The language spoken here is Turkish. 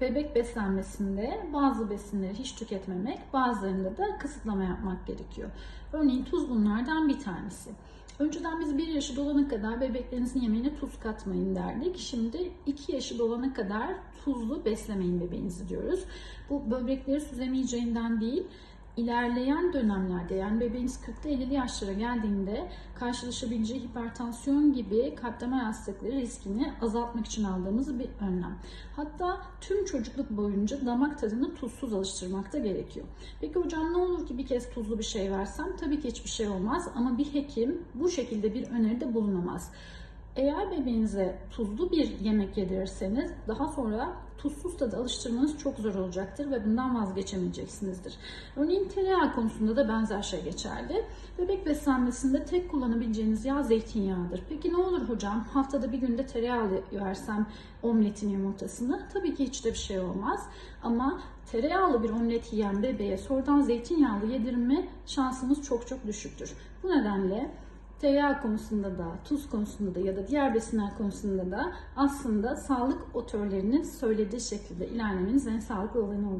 bebek beslenmesinde bazı besinleri hiç tüketmemek, bazılarında da kısıtlama yapmak gerekiyor. Örneğin tuz bunlardan bir tanesi. Önceden biz 1 yaşı dolana kadar bebeklerinizin yemeğine tuz katmayın derdik. Şimdi 2 yaşı dolana kadar tuzlu beslemeyin bebeğinizi diyoruz. Bu böbrekleri süzemeyeceğinden değil, ilerleyen dönemlerde yani bebeğiniz 40'lı 50'li yaşlara geldiğinde karşılaşabileceği hipertansiyon gibi kalp damar hastalıkları riskini azaltmak için aldığımız bir önlem. Hatta tüm çocukluk boyunca damak tadını tuzsuz alıştırmak da gerekiyor. Peki hocam ne olur ki bir kez tuzlu bir şey versem? Tabii ki hiçbir şey olmaz ama bir hekim bu şekilde bir öneride bulunamaz. Eğer bebeğinize tuzlu bir yemek yedirirseniz daha sonra tuzsuz tadı alıştırmanız çok zor olacaktır ve bundan vazgeçemeyeceksinizdir. Örneğin tereyağı konusunda da benzer şey geçerli. Bebek beslenmesinde tek kullanabileceğiniz yağ zeytinyağıdır. Peki ne olur hocam haftada bir günde tereyağı versem omletin yumurtasını? Tabii ki hiç de bir şey olmaz ama tereyağlı bir omlet yiyen bebeğe sonradan zeytinyağlı yedirme şansımız çok çok düşüktür. Bu nedenle tereyağı konusunda da, tuz konusunda da ya da diğer besinler konusunda da aslında sağlık otörlerinin söylediği şekilde ilerlemeniz en sağlıklı olanı olur.